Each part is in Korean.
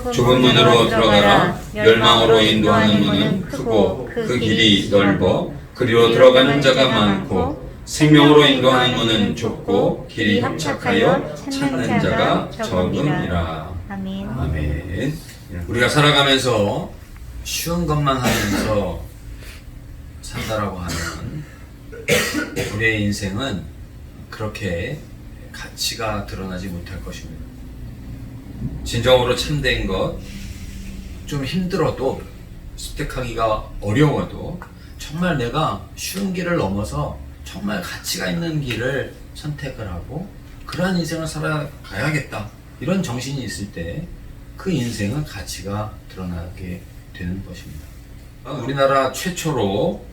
좁은 문으로 들어가라. 멸망으로 인도하는 문은 크고 그 길이 넓어. 그리로 들어가는 자가 많고 생명으로 인도하는 문은 좁고 길이 협착하여 찾는 자가 적음이라. 아멘. 아멘. 우리가 살아가면서 쉬운 것만 하면서 산다라고 하면 우리의 인생은 그렇게 가치가 드러나지 못할 것입니다. 진정으로 참된 것, 좀 힘들어도 습득하기가 어려워도 정말 내가 쉬운 길을 넘어서 정말 가치가 있는 길을 선택을 하고 그러한 인생을 살아가야겠다. 이런 정신이 있을 때 그 인생은 가치가 드러나게 되는 것입니다. 우리나라 최초로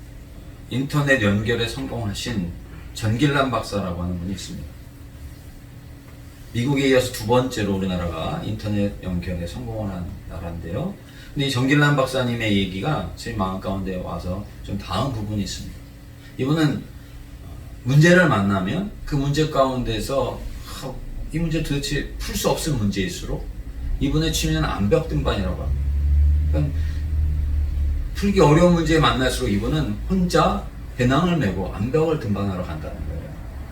인터넷 연결에 성공하신 전길남 박사라고 하는 분이 있습니다. 미국에 이어서 두 번째로 우리나라가 인터넷 연결에 성공을 한 나라인데요. 근데 이 정길남 박사님의 얘기가 제 마음 가운데 와서 좀 닿은 부분이 있습니다. 이분은 문제를 만나면 그 문제 가운데서 하, 이 문제 도대체 풀 수 없을 문제일수록 이분의 취미는 암벽 등반이라고 합니다. 그러니까 풀기 어려운 문제에 만날수록 이분은 혼자 배낭을 메고 암벽을 등반하러 간다는 거예요.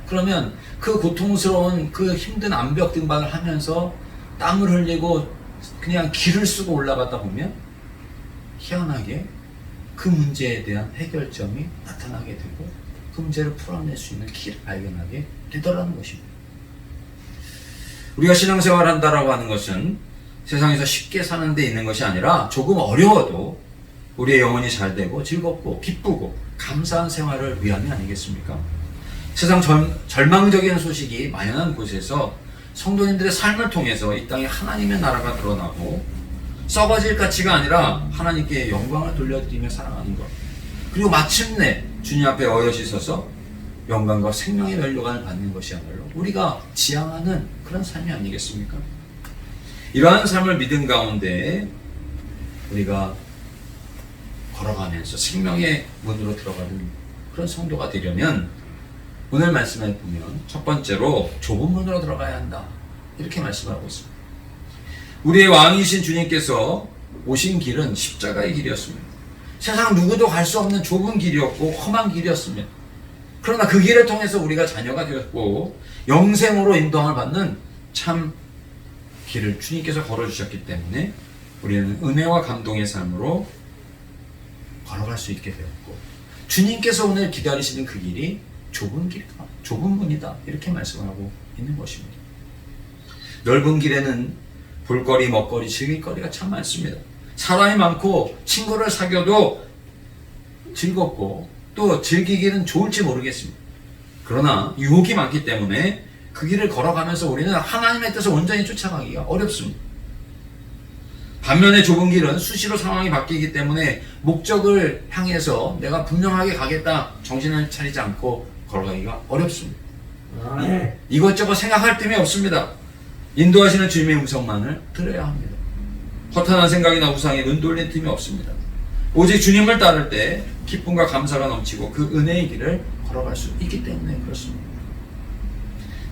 그러면 그 고통스러운 그 힘든 암벽 등반을 하면서 땀을 흘리고 그냥 길을 쓰고 올라가다 보면 희한하게 그 문제에 대한 해결점이 나타나게 되고 그 문제를 풀어낼 수 있는 길을 발견하게 되더라는 것입니다. 우리가 신앙생활 한다라고 하는 것은 세상에서 쉽게 사는 데 있는 것이 아니라 조금 어려워도 우리의 영혼이 잘 되고 즐겁고 기쁘고 감사한 생활을 위함이 아니겠습니까? 세상 절, 절망적인 소식이 만연한 곳에서 성도님들의 삶을 통해서 이 땅에 하나님의 나라가 드러나고 썩어질 가치가 아니라 하나님께 영광을 돌려드리며 살아가는 것. 그리고 마침내 주님 앞에 어여시 서서 영광과 생명의 멸류관을 받는 것이야말로 우리가 지향하는 그런 삶이 아니겠습니까? 이러한 삶을 믿음 가운데 우리가 걸어가면서 생명의 문으로 들어가는 그런 성도가 되려면 오늘 말씀을 보면 첫 번째로 좁은 문으로 들어가야 한다. 이렇게 말씀하고 있습니다. 우리의 왕이신 주님께서 오신 길은 십자가의 길이었습니다. 세상 누구도 갈 수 없는 좁은 길이었고 험한 길이었습니다. 그러나 그 길을 통해서 우리가 자녀가 되었고 영생으로 인도함을 받는 참 길을 주님께서 걸어주셨기 때문에 우리는 은혜와 감동의 삶으로 걸어갈 수 있게 되었고 주님께서 오늘 기다리시는 그 길이 좁은 길이다, 좁은 문이다 이렇게 말씀하고 있는 것입니다. 넓은 길에는 볼거리, 먹거리, 즐길거리가 참 많습니다. 사람이 많고 친구를 사귀어도 즐겁고 또 즐기기는 좋을지 모르겠습니다. 그러나 유혹이 많기 때문에 그 길을 걸어가면서 우리는 하나님의 뜻을 온전히 쫓아가기가 어렵습니다. 반면에 좁은 길은 수시로 상황이 바뀌기 때문에 목적을 향해서 내가 분명하게 가겠다 정신을 차리지 않고 걸어가기가 어렵습니다. 이것저것 생각할 틈이 없습니다. 인도하시는 주님의 음성만을 들어야 합니다. 허탄한 생각이나 우상에 눈 돌릴 틈이 없습니다. 오직 주님을 따를 때 기쁨과 감사가 넘치고 그 은혜의 길을 걸어갈 수 있기 때문에 그렇습니다.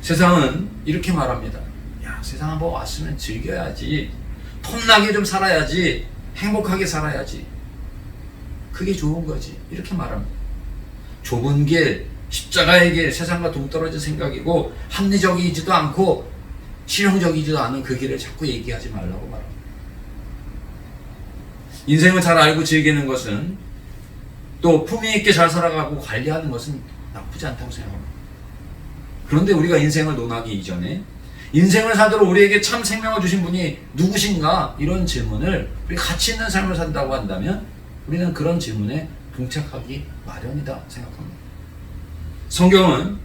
세상은 이렇게 말합니다. 야, 세상 한번 왔으면 즐겨야지. 폼나게 좀 살아야지. 행복하게 살아야지. 그게 좋은 거지. 이렇게 말합니다. 좁은 길, 십자가의 길, 세상과 동떨어진 생각이고 합리적이지도 않고 실용적이지도 않은 그 길을 자꾸 얘기하지 말라고 말합니다. 인생을 잘 알고 즐기는 것은 또 품위 있게 잘 살아가고 관리하는 것은 나쁘지 않다고 생각합니다. 그런데 우리가 인생을 논하기 이전에 인생을 살도록 우리에게 참 생명을 주신 분이 누구신가 이런 질문을 우리 가치 있는 삶을 산다고 한다면 우리는 그런 질문에 동착하기 마련이다 생각합니다. 성경은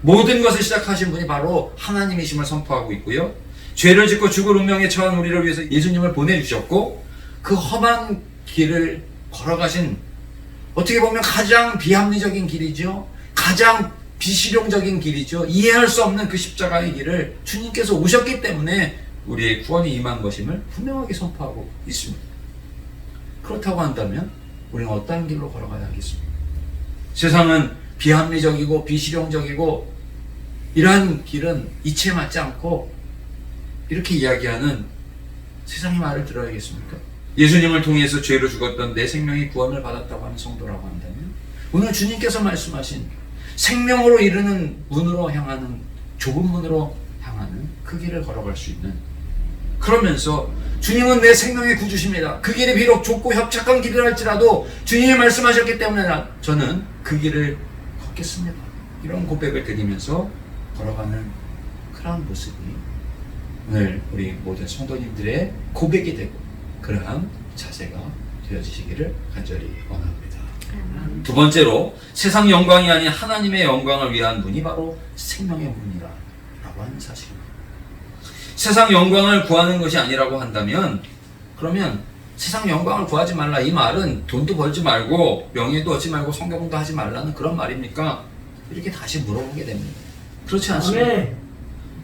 모든 것을 시작하신 분이 바로 하나님이심을 선포하고 있고요. 죄를 짓고 죽을 운명에 처한 우리를 위해서 예수님을 보내주셨고 그 험한 길을 걸어가신 어떻게 보면 가장 비합리적인 길이죠. 가장 비실용적인 길이죠. 이해할 수 없는 그 십자가의 길을 주님께서 오셨기 때문에 우리의 구원이 임한 것임을 분명하게 선포하고 있습니다. 그렇다고 한다면 우리는 어떤 길로 걸어가야 하겠습니까? 세상은 비합리적이고 비실용적이고 이러한 길은 이치에 맞지 않고 이렇게 이야기하는 세상의 말을 들어야겠습니까? 예수님을 통해서 죄로 죽었던 내 생명이 구원을 받았다고 하는 성도라고 한다면 오늘 주님께서 말씀하신 생명으로 이르는 문으로 향하는 좁은 문으로 향하는 그 길을 걸어갈 수 있는 그러면서 주님은 내 생명의 구주십니다. 그 길이 비록 좁고 협착한 길을 할지라도 주님이 말씀하셨기 때문에 나- 저는 그 길을 걷겠습니다. 이런 고백을 드리면서 걸어가는 그러한 모습이 오늘 우리 모든 성도님들의 고백이 되고 그러한 자세가 되어지시기를 간절히 원합니다. 두 번째로 세상 영광이 아닌 하나님의 영광을 위한 문이 바로 생명의 문이라 라고 하는 사실입니다. 세상 영광을 구하는 것이 아니라고 한다면 그러면 세상 영광을 구하지 말라 이 말은 돈도 벌지 말고 명예도 얻지 말고 성경도 하지 말라는 그런 말입니까? 이렇게 다시 물어보게 됩니다. 그렇지 않습니까? 아멘.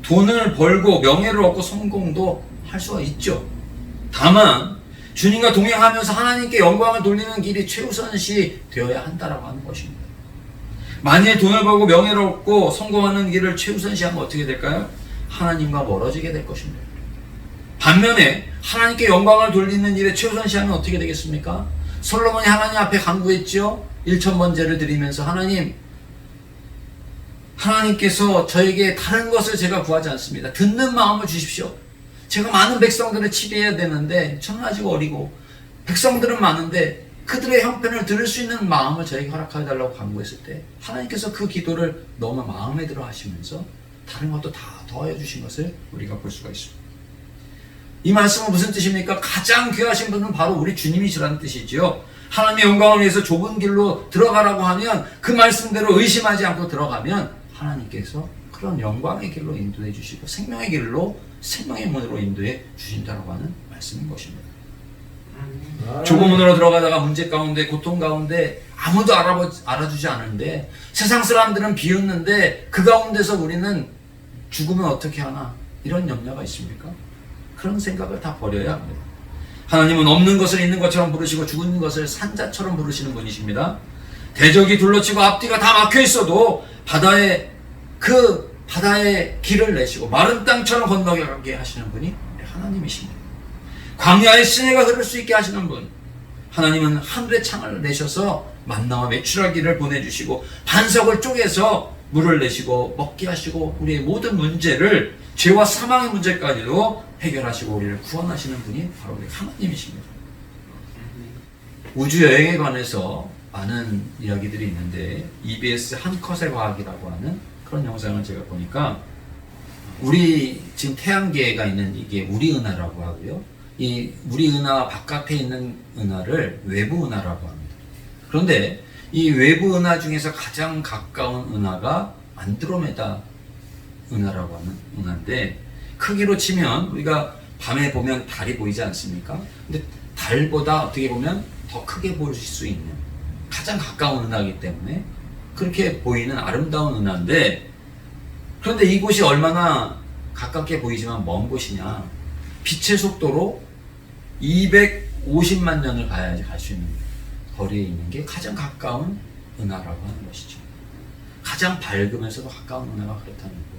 돈을 벌고 명예를 얻고 성공도 할 수가 있죠. 다만 주님과 동행하면서 하나님께 영광을 돌리는 길이 최우선시 되어야 한다라고 하는 것입니다. 만일 돈을 벌고 명예를 얻고 성공하는 길을 최우선시하면 어떻게 될까요? 하나님과 멀어지게 될 것입니다. 반면에 하나님께 영광을 돌리는 일에 최우선시하면 어떻게 되겠습니까? 솔로몬이 하나님 앞에 간구했죠. 1천 번제를 드리면서 하나님 하나님께서 저에게 다른 것을 제가 구하지 않습니다. 듣는 마음을 주십시오. 제가 많은 백성들을 치료해야 되는데 저는 아직 어리고 백성들은 많은데 그들의 형편을 들을 수 있는 마음을 저에게 허락하여 달라고 간구했을 때 하나님께서 그 기도를 너무 마음에 들어 하시면서 다른 것도 다 더하여 주신 것을 우리가 볼 수가 있습니다. 이 말씀은 무슨 뜻입니까? 가장 귀하신 분은 바로 우리 주님이시라는 뜻이지요. 하나님의 영광을 위해서 좁은 길로 들어가라고 하면 그 말씀대로 의심하지 않고 들어가면 하나님께서 그런 영광의 길로 인도해 주시고 생명의 길로 생명의 문으로 인도해 주신다고 하는 말씀인 것입니다. 좁은 문으로 들어가다가 문제 가운데 고통 가운데 아무도 알아보, 알아주지 않는데 세상 사람들은 비웃는데 그 가운데서 우리는 죽으면 어떻게 하나 이런 염려가 있습니까? 그런 생각을 다 버려야 합니다. 하나님은 없는 것을 있는 것처럼 부르시고 죽은 것을 산자처럼 부르시는 분이십니다. 대적이 둘러치고 앞뒤가 다 막혀 있어도 바다에 그 바다에 길을 내시고 마른 땅처럼 건너게 하시는 분이 하나님이십니다. 광야에 시내가 흐를 수 있게 하시는 분. 하나님은 하늘의 창을 내셔서 만나와 메추라기를 보내주시고 반석을 쪼개서 물을 내시고 먹게 하시고 우리의 모든 문제를 죄와 사망의 문제까지도 해결하시고 우리를 구원하시는 분이 바로 우리 하나님이십니다. 우주 여행에 관해서 많은 이야기들이 있는데 EBS 한 컷의 과학이라고 하는 그런 영상을 제가 보니까 우리 지금 태양계가 있는 이게 우리 은하라고 하고요. 이 우리 은하 바깥에 있는 은하를 외부 은하라고 합니다. 그런데 이 외부 은하 중에서 가장 가까운 은하가 안드로메다 은하라고 하는 은하인데 크기로 치면 우리가 밤에 보면 달이 보이지 않습니까? 근데 달보다 어떻게 보면 더 크게 보일 수 있는 가장 가까운 은하이기 때문에 그렇게 보이는 아름다운 은하인데 그런데 이곳이 얼마나 가깝게 보이지만 먼 곳이냐 빛의 속도로 250만 년을 가야지 갈 수 있는 거리에 있는 게 가장 가까운 은하라고 하는 것이죠. 가장 밝으면서도 가까운 은하가 그렇다는 거예요.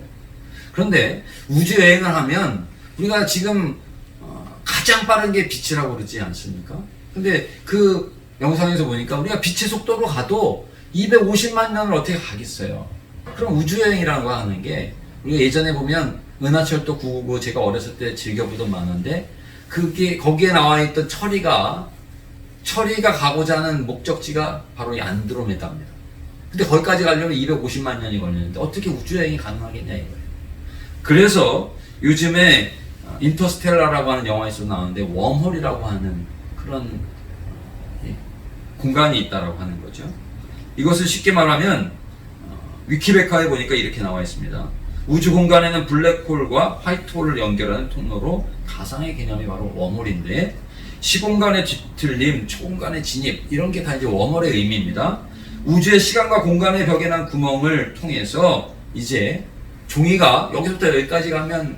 그런데 우주 여행을 하면 우리가 지금 어, 가장 빠른 게 빛이라고 그러지 않습니까? 근데 그 영상에서 보니까 우리가 빛의 속도로 가도 250만 년을 어떻게 가겠어요? 그럼 우주 여행이라는 거 하는 게 우리가 예전에 보면 은하철도 999 제가 어렸을 때 즐겨보던 만화인데 그게 거기에 나와 있던 철이가 철이가 가고자 하는 목적지가 바로 이 안드로메다입니다. 근데 거기까지 가려면 250만 년이 걸리는데 어떻게 우주 여행이 가능하겠냐 이거예요. 그래서 요즘에 인터스텔라라고 하는 영화에서 나오는데 웜홀이라고 하는 그런 어, 이 공간이 있다라고 하는 거죠. 이것을 쉽게 말하면 어, 위키백과에 보니까 이렇게 나와 있습니다. 우주 공간에는 블랙홀과 화이트홀을 연결하는 통로로 가상의 개념이 바로 웜홀인데 시공간의 뒤틀림, 초공간의 진입 이런 게 다 이제 웜홀의 의미입니다. 우주의 시간과 공간의 벽에 난 구멍을 통해서 이제 종이가 여기서부터 여기까지 가면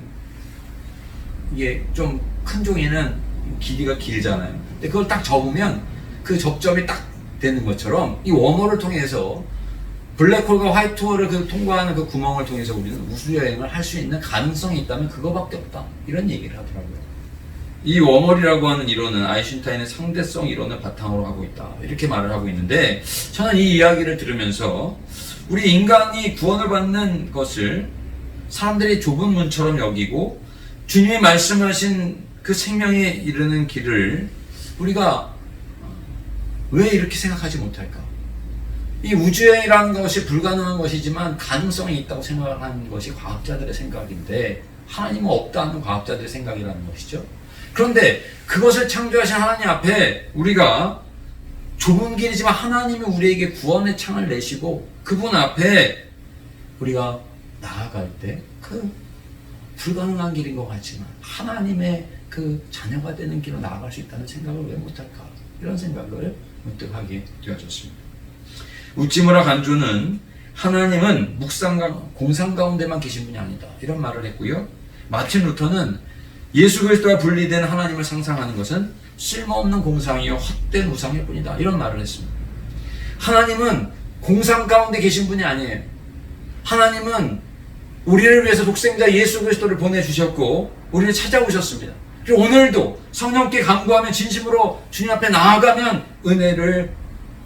이게 좀 큰 종이는 길이가 길잖아요. 근데 그걸 딱 접으면 그 접점이 딱 되는 것처럼 이 웜홀을 통해서 블랙홀과 화이트홀을 그 통과하는 그 구멍을 통해서 우리는 우주 여행을 할 수 있는 가능성이 있다면 그거밖에 없다. 이런 얘기를 하더라고요. 이 워멀이라고 하는 이론은 아인슈타인의 상대성 이론을 바탕으로 하고 있다. 이렇게 말을 하고 있는데 저는 이 이야기를 들으면서 우리 인간이 구원을 받는 것을 사람들이 좁은 문처럼 여기고 주님이 말씀하신 그 생명에 이르는 길을 우리가 왜 이렇게 생각하지 못할까? 이 우주여행이라는 것이 불가능한 것이지만 가능성이 있다고 생각하는 것이 과학자들의 생각인데 하나님은 없다는 과학자들의 생각이라는 것이죠. 그런데 그것을 창조하신 하나님 앞에 우리가 좁은 길이지만 하나님이 우리에게 구원의 창을 내시고 그분 앞에 우리가 나아갈 때 그 불가능한 길인 것 같지만 하나님의 그 자녀가 되는 길로 나아갈 수 있다는 생각을 왜 못할까 이런 생각을 문득 하게 되어졌습니다. 우찌무라 간주는 하나님은 묵상 가 공상 가운데만 계신 분이 아니다 이런 말을 했고요. 마틴 루터는 예수 그리스도와 분리된 하나님을 상상하는 것은 쓸모없는 공상이요 헛된 우상일 뿐이다 이런 말을 했습니다. 하나님은 공상 가운데 계신 분이 아니에요. 하나님은 우리를 위해서 독생자 예수 그리스도를 보내주셨고 우리를 찾아오셨습니다. 그리고 오늘도 성령께 간구하면 진심으로 주님 앞에 나아가면 은혜를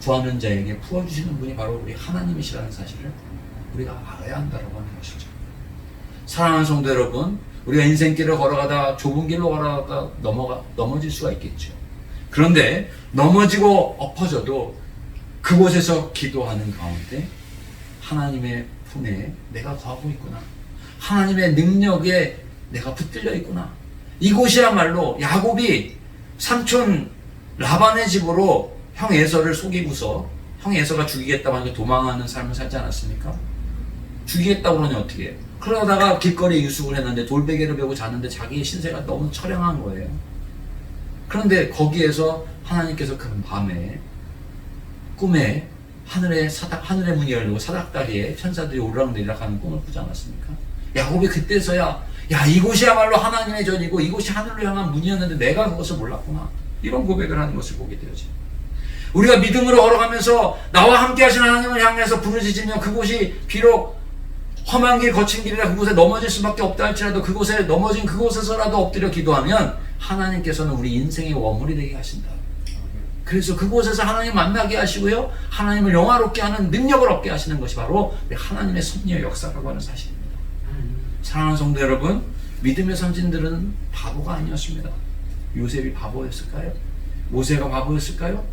구하는 자에게 부어주시는 분이 바로 우리 하나님이시라는 사실을 우리가 알아야 한다고 하는 것이죠. 사랑하는 성도 여러분, 우리가 인생길을 걸어가다 좁은 길로 걸어가다 넘어가, 넘어질 수가 있겠죠. 그런데 넘어지고 엎어져도 그곳에서 기도하는 가운데 하나님의 품에 내가 거하고 있구나. 하나님의 능력에 내가 붙들려 있구나. 이곳이야말로 야곱이 삼촌 라반의 집으로 형 에서를 속이고서 형 에서가 죽이겠다고 하니까 도망하는 삶을 살지 않았습니까? 죽이겠다고 그러니 어떻게 해요? 그러다가 길거리에 유숙을 했는데 돌베개를 베고 잤는데 자기의 신세가 너무 처량한 거예요. 그런데 거기에서 하나님께서 그 밤에 꿈에 하늘의 사닥 하늘의 문이 열리고 사닥다리에 천사들이 오르락내리락 하는 꿈을 꾸지 않았습니까? 야곱이 그때서야 야 이곳이야말로 하나님의 전이고 이곳이 하늘로 향한 문이었는데 내가 그것을 몰랐구나 이런 고백을 하는 것을 보게 되어지. 우리가 믿음으로 걸어가면서 나와 함께 하시는 하나님을 향해서 부르짖으며 그곳이 비록 험한 길 거친 길이라 그곳에 넘어질 수밖에 없다 할지라도 그곳에 넘어진 그곳에서라도 엎드려 기도하면 하나님께서는 우리 인생의 워물이 되게 하신다. 그래서 그곳에서 하나님 만나게 하시고요. 하나님을 영화롭게 하는 능력을 얻게 하시는 것이 바로 하나님의 섭리의 역사라고 하는 사실입니다. 사랑하는 성도 여러분, 믿음의 선진들은 바보가 아니었습니다. 요셉이 바보였을까요? 모세가 바보였을까요?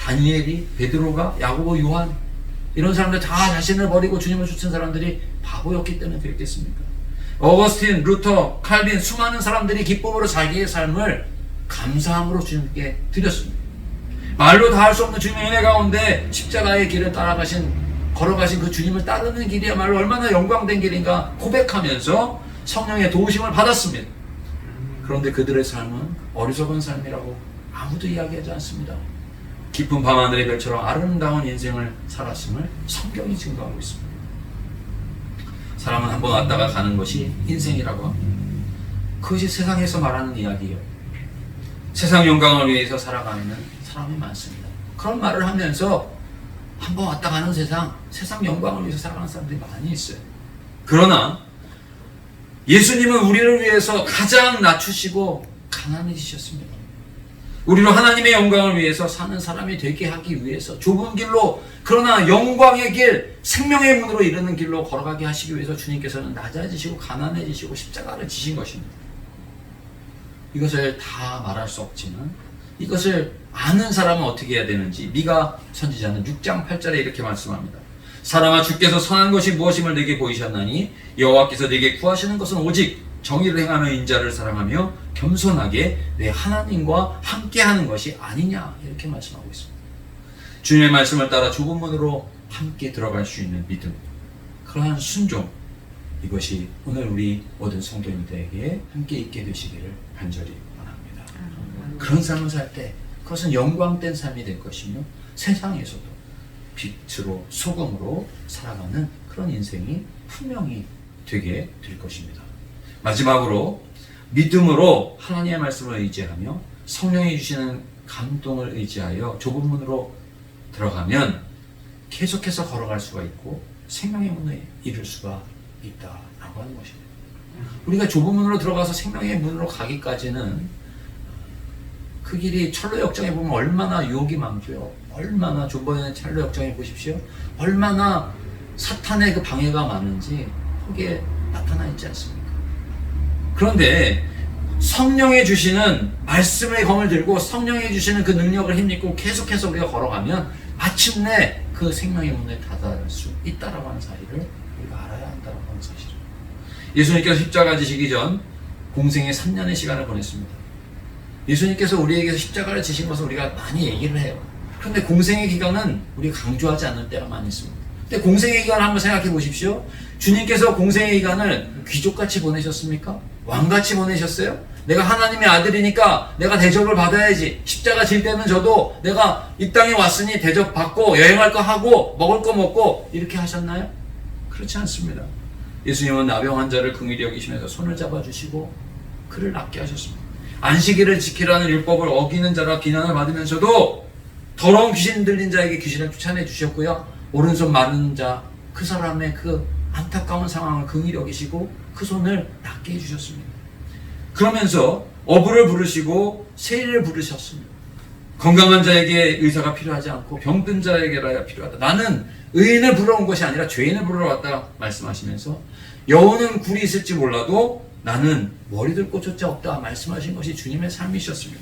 다니엘이, 베드로가, 야고보, 요한 이런 사람들 다 자신을 버리고 주님을 쫓은 사람들이 바보였기 때문에 그랬겠습니까? 어거스틴, 루터, 칼빈 수많은 사람들이 기쁨으로 자기의 삶을 감사함으로 주님께 드렸습니다. 말로 다 할 수 없는 주님의 은혜 가운데 십자가의 길을 따라가신 걸어가신 그 주님을 따르는 길이야말로 얼마나 영광된 길인가 고백하면서 성령의 도우심을 받았습니다. 그런데 그들의 삶은 어리석은 삶이라고 아무도 이야기하지 않습니다. 깊은 밤하늘의 별처럼 아름다운 인생을 살았음을 성경이 증거하고 있습니다. 사람은 한번 왔다가 가는 것이 인생이라고 합니다. 그것이 세상에서 말하는 이야기예요. 세상 영광을 위해서 살아가는 사람이 많습니다. 그런 말을 하면서 한번 왔다 가는 세상, 세상 영광을 위해서 살아가는 사람들이 많이 있어요. 그러나 예수님은 우리를 위해서 가장 낮추시고 가난해지셨습니다. 우리로 하나님의 영광을 위해서 사는 사람이 되게 하기 위해서 좁은 길로 그러나 영광의 길, 생명의 문으로 이르는 길로 걸어가게 하시기 위해서 주님께서는 낮아지시고 가난해지시고 십자가를 지신 것입니다. 이것을 다 말할 수 없지만 이것을 아는 사람은 어떻게 해야 되는지 미가 선지자는 6장 8절에 이렇게 말씀합니다. 사람아 주께서 선한 것이 무엇임을 내게 보이셨나니 여호와께서 내게 구하시는 것은 오직 정의를 행하며 인자를 사랑하며 겸손하게 내 하나님과 함께하는 것이 아니냐 이렇게 말씀하고 있습니다. 주님의 말씀을 따라 좁은 문으로 함께 들어갈 수 있는 믿음, 그러한 순종 이것이 오늘 우리 모든 성도님들에게 함께 있게 되시기를 간절히. 그런 삶을 살 때 그것은 영광된 삶이 될 것이며 세상에서도 빛으로 소금으로 살아가는 그런 인생이 분명히 되게 될 것입니다. 마지막으로 믿음으로 하나님의 말씀을 의지하며 성령이 주시는 감동을 의지하여 좁은 문으로 들어가면 계속해서 걸어갈 수가 있고 생명의 문에 이를 수가 있다라고 하는 것입니다. 우리가 좁은 문으로 들어가서 생명의 문으로 가기까지는 그 길이 철로 역정에 보면 얼마나 유혹이 많고요. 얼마나 존버의 철로 역정에 보십시오. 얼마나 사탄의 그 방해가 많은지 거기에 나타나 있지 않습니까? 그런데 성령이 주시는 말씀의 검을 들고 성령이 주시는 그 능력을 힘입고 계속해서 우리가 걸어가면 마침내 그 생명의 문에 다다를 수 있다라고 하는 사실을 우리가 알아야 한다라고 하는 사실을 예수님께서 십자가 지시기 전 공생의 3년의 시간을 보냈습니다. 예수님께서 우리에게 십자가를 지신 것을 우리가 많이 얘기를 해요. 그런데 공생의 기간은 우리가 강조하지 않을 때가 많이 있습니다. 근데 공생의 기간을 한번 생각해 보십시오. 주님께서 공생의 기간을 귀족같이 보내셨습니까? 왕같이 보내셨어요? 내가 하나님의 아들이니까 내가 대접을 받아야지. 십자가 질 때는 저도 내가 이 땅에 왔으니 대접 받고 여행할 거 하고 먹을 거 먹고 이렇게 하셨나요? 그렇지 않습니다. 예수님은 나병 환자를 긍휼히 여기시면서 손을 잡아주시고 그를 낫게 하셨습니다. 안식일을 지키라는 율법을 어기는 자라 비난을 받으면서도 더러운 귀신 들린 자에게 귀신을 쫓아내 주셨고요. 오른손 마른 자 그 사람의 그 안타까운 상황을 긍휼히 여기시고 그 손을 낫게 해주셨습니다. 그러면서 어부를 부르시고 세리를 부르셨습니다. 건강한 자에게 의사가 필요하지 않고 병든 자에게라야 필요하다. 나는 의인을 부러온 것이 아니라 죄인을 부르러 왔다 말씀하시면서 여우는 굴이 있을지 몰라도 나는 머리들 꽂혔자 없다 말씀하신 것이 주님의 삶이셨습니다.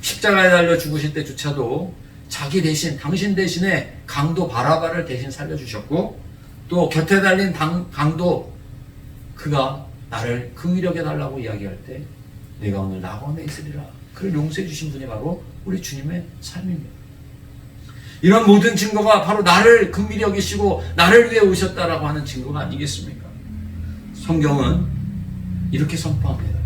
십자가에 달려 죽으실 때조차도 자기 대신 당신 대신에 강도 바라바를 대신 살려주셨고 또 곁에 달린 당, 강도 그가 나를 긍휼하게 달라고 이야기할 때 내가 오늘 낙원에 있으리라 그를 용서해 주신 분이 바로 우리 주님의 삶입니다. 이런 모든 증거가 바로 나를 긍휼히 여기시고 나를 위해 오셨다라고 하는 증거가 아니겠습니까? 성경은 이렇게 선포합니다.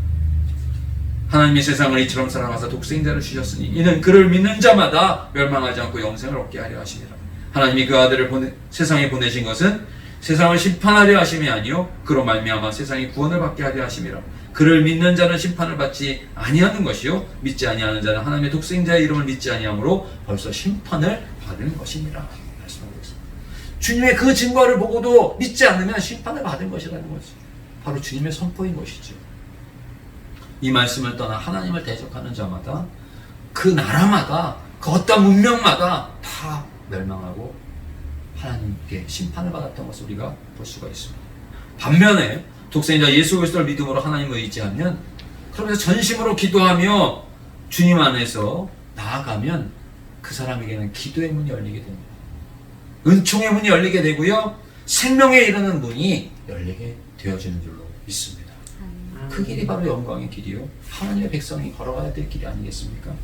하나님이 세상을 이처럼 사랑하사 독생자를 주셨으니 이는 그를 믿는 자마다 멸망하지 않고 영생을 얻게 하려 하시니라. 하나님이 그 아들을 보내, 세상에 보내신 것은 세상을 심판하려 하심이 아니요 그로 말미암아 세상이 구원을 받게 하려 하심이라. 그를 믿는 자는 심판을 받지 아니하는 것이요 믿지 아니하는 자는 하나님의 독생자의 이름을 믿지 아니하므로 벌써 심판을 받은 것이니라 말씀하고 있습니다. 주님의 그 증거를 보고도 믿지 않으면 심판을 받은 것이라는 것이 바로 주님의 선포인 것이죠. 이 말씀을 떠나 하나님을 대적하는 자마다 그 나라마다 그 어떤 문명마다 다 멸망하고 하나님께 심판을 받았던 것을 우리가 볼 수가 있습니다. 반면에 독생자 예수 그리스도를 믿음으로 하나님을 의지하면 그러면서 전심으로 기도하며 주님 안에서 나아가면 그 사람에게는 기도의 문이 열리게 됩니다. 은총의 문이 열리게 되고요. 생명에 이르는 문이 열리게 되어지는 줄로 믿습니다. 그 길이 바로 영광의 길이요. 하나님의 백성이 걸어가야 될 길이 아니겠습니까?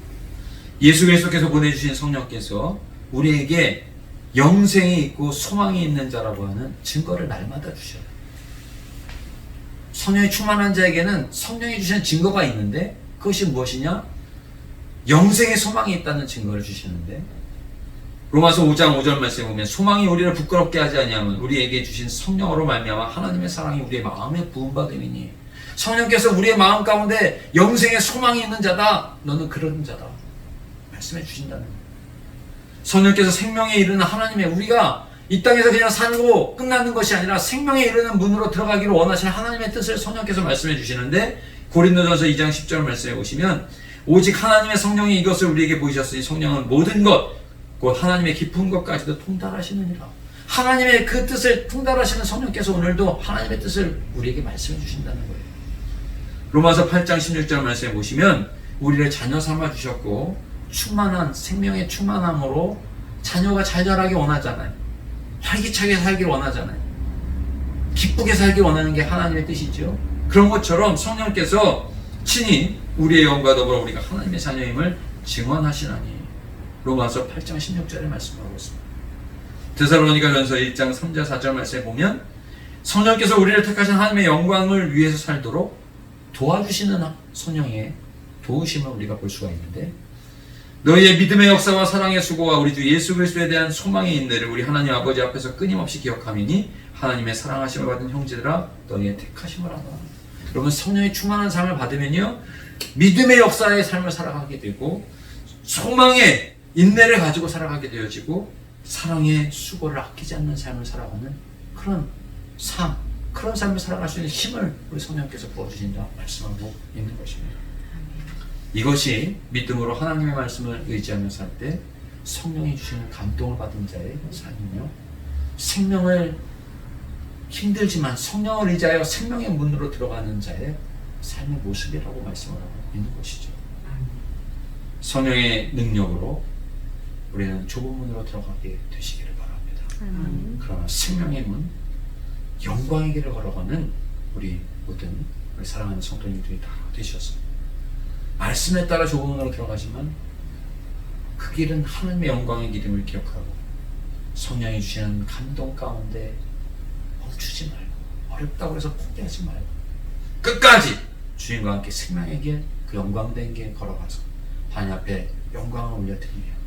예수 그리스도께서 보내주신 성령께서 우리에게 영생이 있고 소망이 있는 자라고 하는 증거를 날마다 주셔요. 성령이 충만한 자에게는 성령이 주신 증거가 있는데 그것이 무엇이냐? 영생의 소망이 있다는 증거를 주시는데 로마서 5장 5절 말씀에 보면 소망이 우리를 부끄럽게 하지 아니하면 우리에게 주신 성령으로 말미암아 하나님의 사랑이 우리의 마음에 부음받음이니 성령께서 우리의 마음 가운데 영생의 소망이 있는 자다. 너는 그런 자다. 말씀해 주신다는. 성령께서 생명에 이르는 하나님의 우리가 이 땅에서 그냥 살고 끝나는 것이 아니라 생명에 이르는 문으로 들어가기를 원하시는 하나님의 뜻을 성령께서 말씀해 주시는데 고린도전서 2장 10절 말씀에 보시면 오직 하나님의 성령이 이것을 우리에게 보이셨으니 성령은 모든 것, 곧 하나님의 깊은 것까지도 통달하시느니라. 하나님의 그 뜻을 통달하시는 성령께서 오늘도 하나님의 뜻을 우리에게 말씀해 주신다는 거예요. 로마서 8장 16절 말씀에 보시면 우리를 자녀 삼아 주셨고 충만한 생명의 충만함으로 자녀가 잘 자라기 원하잖아요. 활기차게 살길 원하잖아요. 기쁘게 살길 원하는 게 하나님의 뜻이죠. 그런 것처럼 성령께서 친히 우리의 영과 더불어 우리가 하나님의 자녀임을 증언하시나니 로마서 8장 16절에 말씀하고 있습니다. 데살로니가 전서 1장 3절 4절 말씀에 보면 성령께서 우리를 택하신 하나님의 영광을 위해서 살도록 도와주시는 성령의 도우심을 우리가 볼 수가 있는데 너희의 믿음의 역사와 사랑의 수고와 우리 주 예수 그리스도에 대한 소망의 인내를 우리 하나님 아버지 앞에서 끊임없이 기억하미니 하나님의 사랑하심을 받은 형제들아 너희의 택하심을 하라. 여러분 성령의 충만한 삶을 받으면요 믿음의 역사의 삶을 살아가게 되고 소망의 인내를 가지고 살아가게 되어지고 사랑의 수고를 아끼지 않는 삶을 살아가는 그런 삶 그런 삶을 살아갈 수 있는 힘을 우리 성령께서 부어주신다 말씀하고 있는 것입니다. 이것이 믿음으로 하나님의 말씀을 의지하며 살 때 성령이 주시는 감동을 받은 자의 삶이며 생명을 힘들지만 성령을 의지하여 생명의 문으로 들어가는 자의 삶의 모습이라고 말씀을 하고 있는 것이죠. 성령의 능력으로 우리는 좁은 문으로 들어가게 되시기를 바랍니다. 그러나 생명의 문, 영광의 길을 걸어가는 우리 모든 우리 사랑하는 성도님들이 다 되셨습니다. 말씀에 따라 좁은 문으로 들어가지만 그 길은 하나님의 영광의 기름을 기억하고 성령이 주시는 감동 가운데 멈추지 말고 어렵다고 해서 포기하지 말고 끝까지 주님과 함께 생명의 길, 그 영광된 길 걸어가서 하나님 앞에 영광을 올려드리며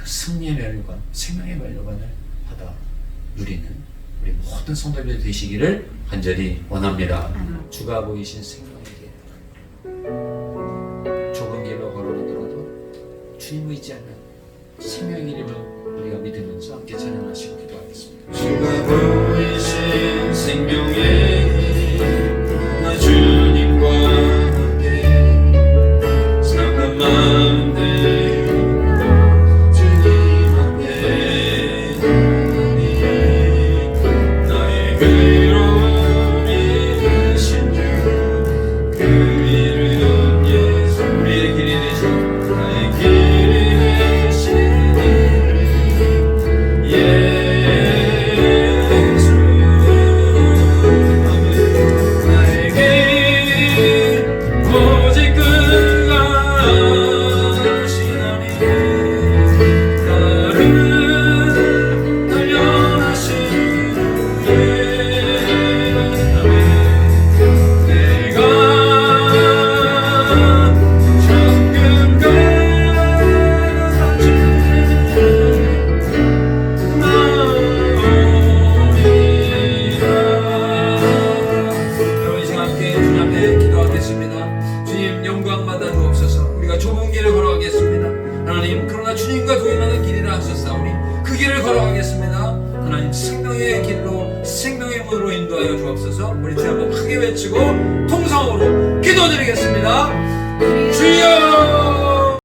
그 승리의 멸류관, 생명의 멸류관을 받아 누리는 우리 모든 성도들 되시기를 간절히 원합니다. 주가 보이신 생명의 길, 좁은 길로 걸어가더라도 주님 의지하는 생명의 이름을 우리가 믿으면서 함께 찬양하시고 기도하겠습니다. 주가 보이신 생명의